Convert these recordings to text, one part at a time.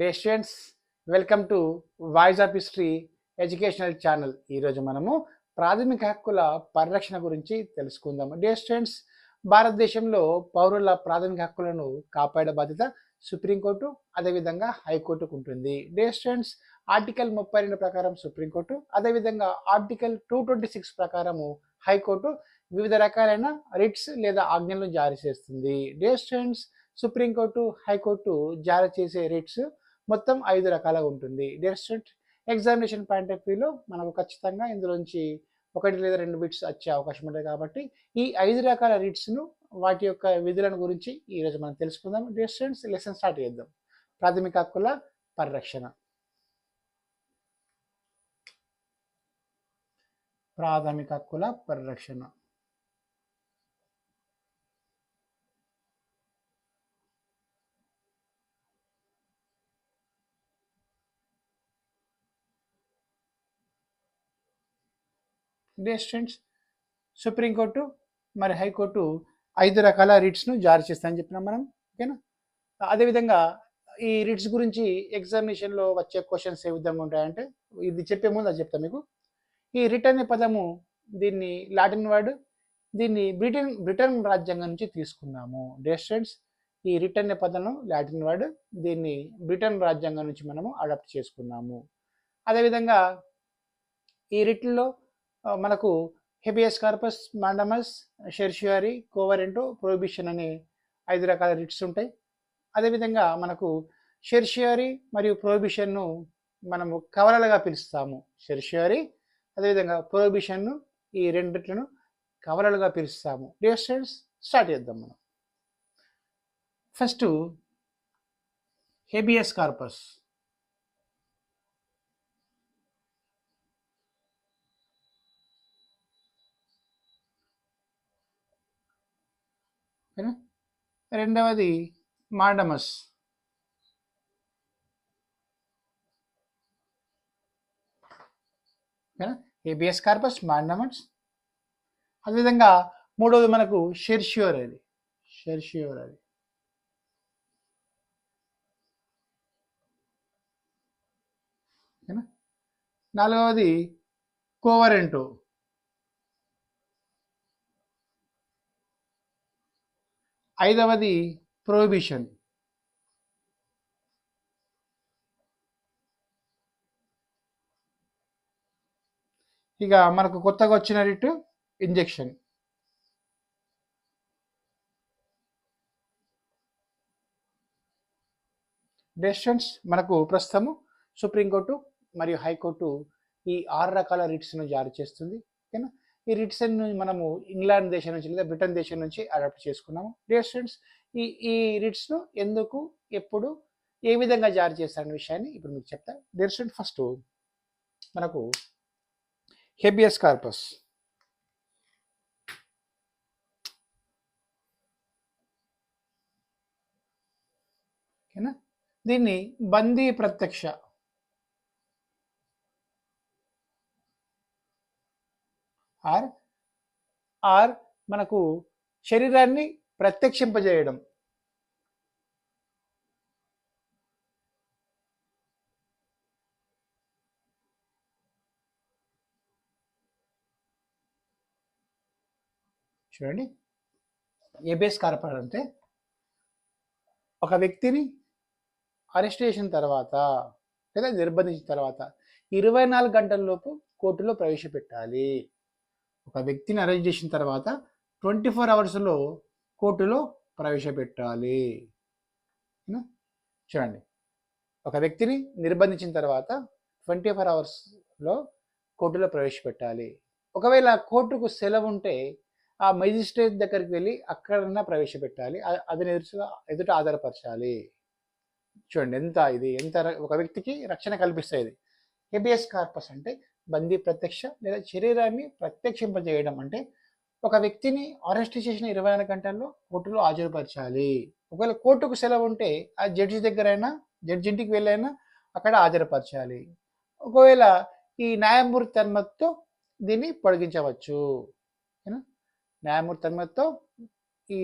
Day students welcome to voice of history educational channel ఈరోజు మనము ప్రాథమిక హక్కుల పరిరక్షణ గురించి తెలుసుకుందాము. డే స్టూడెంట్స్ భారతదేశంలో పౌరుల ప్రాథమిక హక్కులను కాపాడే బాధ్యత సుప్రీంకోర్టు అదేవిధంగా హైకోర్టుకు ఉంటుంది. డే స్టూడెంట్స్ ఆర్టికల్ ముప్పై రెండు ప్రకారం సుప్రీంకోర్టు అదేవిధంగా ఆర్టికల్ టూ ట్వంటీ సిక్స్ ప్రకారము హైకోర్టు వివిధ రకాలైన రిట్స్ లేదా ఆజ్ఞలను జారీ చేస్తుంది. డే స్టూడెంట్స్ సుప్రీంకోర్టు హైకోర్టు జారీ చేసే రిట్స్ మొత్తం ఐదు రకాలుగా ఉంటుంది. డియర్ ఎగ్జామినేషన్ పాయింట్ ఆఫ్ వ్యూలో మనకు ఖచ్చితంగా ఇందులోంచి ఒకటి లేదా రెండు బిట్స్ వచ్చే అవకాశం ఉంటుంది కాబట్టి ఈ ఐదు రకాల రీడ్స్ను వాటి యొక్క విధులను గురించి ఈరోజు మనం తెలుసుకుందాం. డియర్ స్టూడెంట్స్ లెసన్ స్టార్ట్ చేద్దాం. ప్రాథమిక హక్కుల పరిరక్షణ. ప్రాథమిక హక్కుల పరిరక్షణ. డియర్ స్టూడెంట్స్ సుప్రీంకోర్టు మరి హైకోర్టు ఐదు రకాల రిట్స్ను జారీ చేస్తాయని చెప్పినాం మనం ఓకేనా? అదేవిధంగా ఈ రిట్స్ గురించి ఎగ్జామినేషన్లో వచ్చే క్వశ్చన్స్ ఏ విధంగా ఉంటాయంటే ఇది చెప్పే ముందు అది చెప్తాను మీకు. ఈ రిట్ అనే పదము దీన్ని లాటిన్ వర్డ్ దీన్ని బ్రిటన్ బ్రిటన్ రాజ్యాంగం నుంచి తీసుకున్నాము. డియర్ స్టూడెంట్స్ ఈ రిట్ అనే పదము లాటిన్ వర్డ్ దీన్ని బ్రిటన్ రాజ్యాంగం నుంచి మనము అడాప్ట్ చేసుకున్నాము. అదేవిధంగా ఈ రిట్లో మనకు habeas corpus mandamus certiorari quo warranto prohibition అనే ఐదు రకాల రిట్స్ ఉంటాయి. అదేవిధంగా మనకు షెర్షియారి మరియు ప్రొహిబిషన్ను మనము కవలలుగా పిలుస్తాము. షెర్షియరీ అదేవిధంగా ప్రొహిబిషన్ను ఈ రెండిట్లను కవలలుగా పిలుస్తాము. డియర్ స్టూడెంట్స్ స్టార్ట్ చేద్దాం మనం. ఫస్ట్ హెబియస్ కార్పస్ ఓకేనా రెండవది మాండమస్. ఓకేనా ఏబిఎస్ కార్పస్ మాండమస్. అదేవిధంగా మూడవది మనకు షెర్షియోర్ అది. షెర్షియోర్ అది. నాలుగవది కోవరెంటో. ఐదవది ప్రోహిబిషన్ ఇక మనకు కొత్తగా వచ్చిన రిట్ ఇంజెక్షన్ డెసిషన్స్ మనకు ప్రస్తుతము సుప్రీంకోర్టు మరియు హైకోర్టు ఈ ఆరు రకాల రిట్స్ను జారీ చేస్తుంది. ఓకేనా? ఈ రిట్స్ మనము ఇంగ్లాండ్ దేశం నుంచి లేదా బ్రిటన్ దేశం నుంచి అడాప్ట్ చేసుకున్నాము. డియర్ స్టూడెంట్స్ ఈ ఈ రిట్స్ను ఎందుకు ఎప్పుడు ఏ విధంగా జారీ చేస్తారనే విషయాన్ని ఇప్పుడు మీకు చెప్తా. డియర్ స్టూడెంట్ ఫస్ట్ మనకు హెబియస్ కార్పస్ ఓకేనా? దీన్ని బందీ ప్రత్యక్ష ఆర్ ఆర్ మనకు శరీరాన్ని ప్రత్యక్షింపజేయడం. చూడండి. ఏ బేస్ అంటే ఒక వ్యక్తిని అరెస్ట్ చేసిన తర్వాత లేదా నిర్బంధించిన తర్వాత ఇరవై నాలుగు గంటల లోపు కోర్టులో ప్రవేశపెట్టాలి. ఒక వ్యక్తిని అరెస్ట్ చేసిన తర్వాత ట్వంటీ ఫోర్ అవర్స్లో కోర్టులో ప్రవేశపెట్టాలి. చూడండి. ఒక వ్యక్తిని నిర్బంధించిన తర్వాత ట్వంటీ ఫోర్ అవర్స్లో కోర్టులో ప్రవేశపెట్టాలి. ఒకవేళ కోర్టుకు సెలవు ఉంటే ఆ మెజిస్ట్రేట్ దగ్గరికి వెళ్ళి అక్కడన్నా ప్రవేశపెట్టాలి. అ- అది ఎదుట ఎదుట ఆధారపరచాలి. చూడండి ఎంత ఇది ఎంత ఒక వ్యక్తికి రక్షణ కల్పిస్తుంది ఇది. హెబియస్ కార్పస్ అంటే బందీ ప్రత్యక్ష లేదా శరీరాన్ని ప్రత్యక్షింపజేయడం అంటే ఒక వ్యక్తిని అరెస్ట్ చేసిన ఇరవై నాలుగు గంటల్లో కోర్టులో హాజరుపరచాలి. ఒకవేళ కోర్టుకు సెలవు ఉంటే ఆ జడ్జి దగ్గరైనా జడ్జి ఇంటికి వెళ్ళైనా అక్కడ హాజరుపరచాలి. ఒకవేళ ఈ న్యాయమూర్తి అనుమతితో దీన్ని పొడిగించవచ్చు. న్యాయమూర్తి అనుమతితో ఈ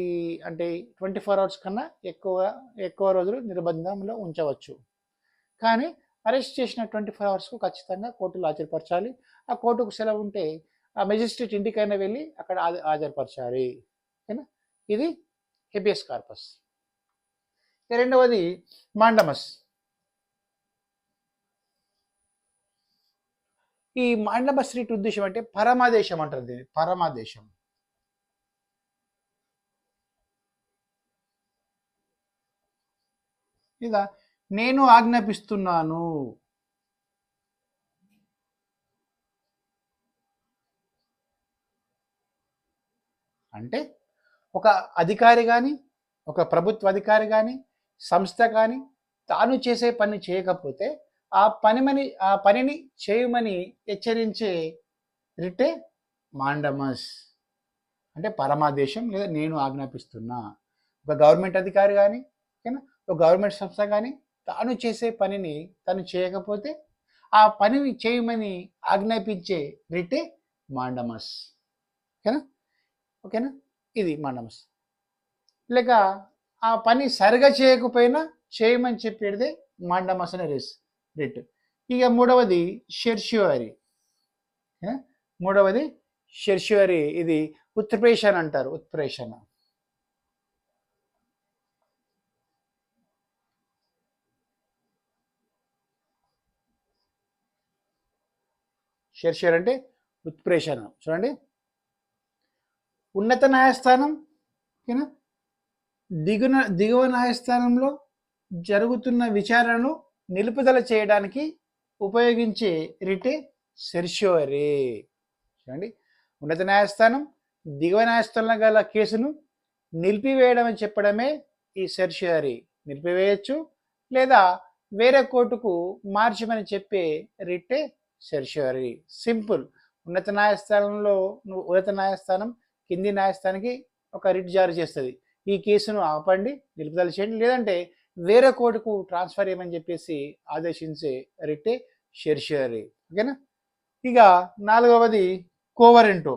అంటే ట్వంటీ ఫోర్ అవర్స్ కన్నా ఎక్కువ ఎక్కువ రోజులు నిర్బంధంలో ఉంచవచ్చు. కానీ అరెస్ట్ చేసిన ట్వంటీ ఫోర్ అవర్స్కు ఖచ్చితంగా కోర్టులో హాజరుపరచాలి. ఆ కోర్టుకు సెలవు ఉంటే ఆ మెజిస్ట్రేట్ ఇంటికైనా వెళ్ళి అక్కడ హాజరుపరచాలి. ఓకేనా ఇది హెబియస్ కార్పస్. రెండవది మాండమస్. ఈ మాండమస్ రీట్ ఉద్దేశం అంటే పరమాదేశం అంటారు దీన్ని పరమాదేశం. ఇక నేను ఆజ్ఞాపిస్తున్నాను. అంటే ఒక అధికారి కానీ ఒక ప్రభుత్వ అధికారి కానీ సంస్థ కానీ తాను చేసే పని చేయకపోతే ఆ పనిమని ఆ పనిని చేయమని హెచ్చరించే రిటే మాండమస్. అంటే పరమాదేశం లేదా నేను ఆజ్ఞాపిస్తున్నా. ఒక గవర్నమెంట్ అధికారి కానీ ఓకేనా? ఒక గవర్నమెంట్ సంస్థ కానీ తాను చేసే పనిని తను చేయకపోతే ఆ పనిని చేయమని ఆజ్ఞాపించే రిటే మాండమస్. ఓకేనా? ఓకేనా? ఇది మాండమస్. లేక ఆ పని సరిగా చేయకపోయినా చేయమని చెప్పేదే మాండమస్ అనే రేస్ రిట్. ఇక మూడవది షెర్షివారి మూడవది షెర్షివారి ఇది ఉత్ప్రేషణ అంటారు ఉత్ప్రేషణ షెర్షియర్ అంటే ఉత్ప్రేషణ. చూడండి. ఉన్నత న్యాయస్థానం ఓకేనా? దిగున దిగువ న్యాయస్థానంలో జరుగుతున్న విచారణను నిలుపుదల చేయడానికి ఉపయోగించే రిటే సెర్షియోరీ. చూడండి. ఉన్నత న్యాయస్థానం దిగువ న్యాయస్థానంలో గల కేసును నిలిపివేయడం అని చెప్పడమే ఈ సెర్షియరీ. నిలిపివేయచ్చు లేదా వేరే కోర్టుకు మార్చమని చెప్పే రిట్టే సెర్షియరీ. సింపుల్. ఉన్నత న్యాయస్థానంలో నువ్వు ఉన్నత న్యాయస్థానం కింది న్యాయస్థానానికి ఒక రిట్ జారీ చేస్తుంది. ఈ కేసును ఆపండి నిలుపుదల చేయండి. లేదంటే వేరే కోర్టుకు ట్రాన్స్ఫర్ చేయమని చెప్పేసి ఆదేశించే రిట్టే షెర్షియరీ ఓకేనా? ఇక నాలుగవది కోవరెంటో.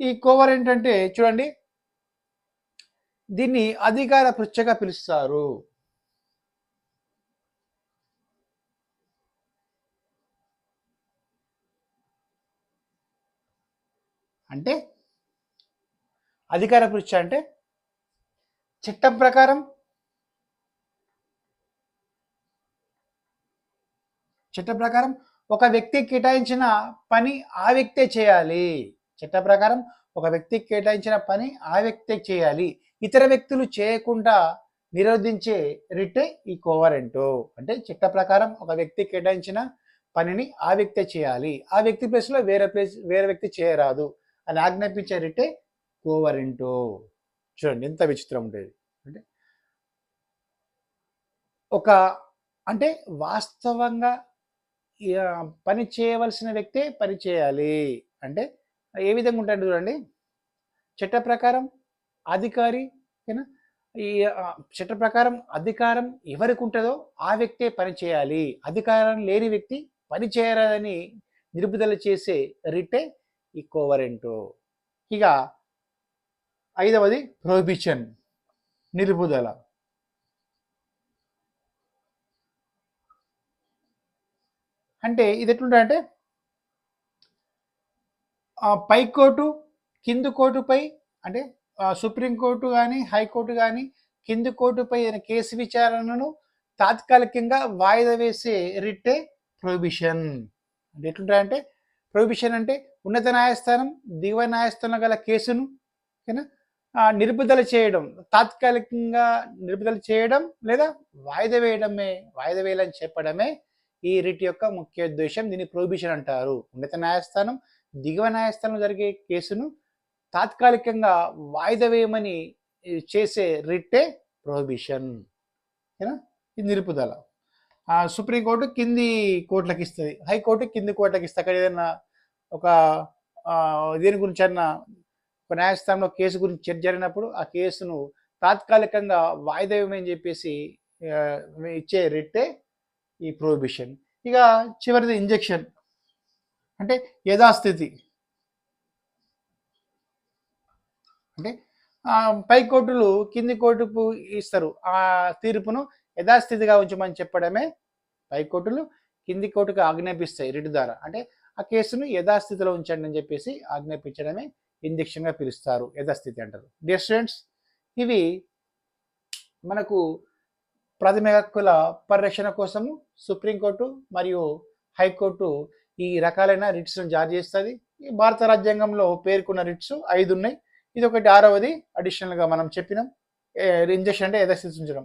ఈ కోవరెంట్ అంటే చూడండి దీన్ని అధికార పృచ్ఛగా పిలుస్తారు. అంటే అధికార పృచ్ఛ అంటే చట్టం ప్రకారం చట్ట ప్రకారం ఒక వ్యక్తికి కేటాయించిన పని ఆ వ్యక్తే చేయాలి. చట్ట ప్రకారం ఒక వ్యక్తికి కేటాయించిన పని ఆ వ్యక్తే చేయాలి. ఇతర వ్యక్తులు చేయకుండా నిరోధించే రిట్ ఈ కోవరెంటో అంటే చట్ట ప్రకారం ఒక వ్యక్తి కేటాయించిన పనిని ఆ వ్యక్తే చేయాలి. ఆ వ్యక్తి ప్లేస్లో వేరే ప్లేస్ వేరే వ్యక్తి చేయరాదు. అని ఆజ్ఞాపించే రిటే చూడండి ఎంత విచిత్రం ఉండేది. అంటే ఒక అంటే వాస్తవంగా పని చేయవలసిన వ్యక్తే పని చేయాలి. అంటే ఏ విధంగా ఉంటాడు చూడండి. చట్ట ప్రకారం అధికారి ఓకేనా ఈ చట్ట ప్రకారం అధికారం ఎవరికి ఉంటుందో ఆ వ్యక్తే పని చేయాలి. అధికారం లేని వ్యక్తి పని చేయరాదని నిలుపుదల చేసే రిటే ఈ కోవరెంటు ఇక ఐదవది ప్రొహిబిషన్ నిలుపుదల. అంటే ఇది ఎట్లుంటాయంటే పై కోర్టు కింది కోర్టుపై అంటే సుప్రీంకోర్టు కానీ హైకోర్టు కానీ కింది కోర్టుపై కేసు విచారణను తాత్కాలికంగా వాయిదా వేసే రిట్టే ప్రొహిబిషన్ అంటే ఎట్లుంటాయంటే ప్రొహిబిషన్ అంటే ఉన్నత న్యాయస్థానం దిగువ న్యాయస్థానం గల కేసును ఓకేనా? నిలుపుదల చేయడం తాత్కాలికంగా నిలుపుదల చేయడం లేదా వాయిదా వేయడమే వాయిదా వేయాలని చెప్పడమే ఈ రిట్ యొక్క ముఖ్య ఉద్దేశం. దీన్ని ప్రొహిబిషన్ అంటారు. ఉన్నత న్యాయస్థానం దిగువ న్యాయస్థానం జరిగే కేసును తాత్కాలికంగా వాయిదా వేయమని చేసే రిట్టే ప్రొహిబిషన్. ఓకేనా? ఇది నిలుపుదల. సుప్రీంకోర్టు కింది కోర్టులకు ఇస్తుంది హైకోర్టు కింది కోర్టులకు ఇస్తుంది అక్కడ ఏదైనా ఒక దీని దేని గురించి అన్న ఒక న్యాయస్థానంలో కేసు గురించి చర్చ జరిగినప్పుడు ఆ కేసును తాత్కాలికంగా వాయిదా వేయమని చెప్పేసి ఇచ్చే రిట్టే ఈ ప్రొహిబిషన్. ఇక చివరిది ఇంజెక్షన్. అంటే యథాస్థితి. అంటే పై కోర్టులు కింది కోర్టుకు ఇస్తారు. ఆ తీర్పును యథాస్థితిగా ఉంచమని చెప్పడమే పైకోర్టులు కింది కోర్టుకు ఆజ్ఞాపిస్తాయి రిట్ ద్వారా. అంటే ఆ కేసును యథాస్థితిలో ఉంచండి అని చెప్పేసి ఆజ్ఞాపించడమే ఇంజక్షన్గా పిలుస్తారు. యథాస్థితి అంటారు. డియర్ స్టూడెంట్స్ ఇవి మనకు ప్రాథమిక హక్కుల పరిరక్షణ కోసము సుప్రీంకోర్టు మరియు హైకోర్టు ఈ రకాలైన రిట్స్ను జారీ చేస్తుంది. ఈ భారత రాజ్యాంగంలో పేర్కొన్న రిట్స్ ఐదు ఉన్నాయి. ఇది ఒకటి ఆరవది అడిషనల్గా మనం చెప్పినాం. ఇంజక్షన్ అంటే యథాస్థితి ఉంచడం.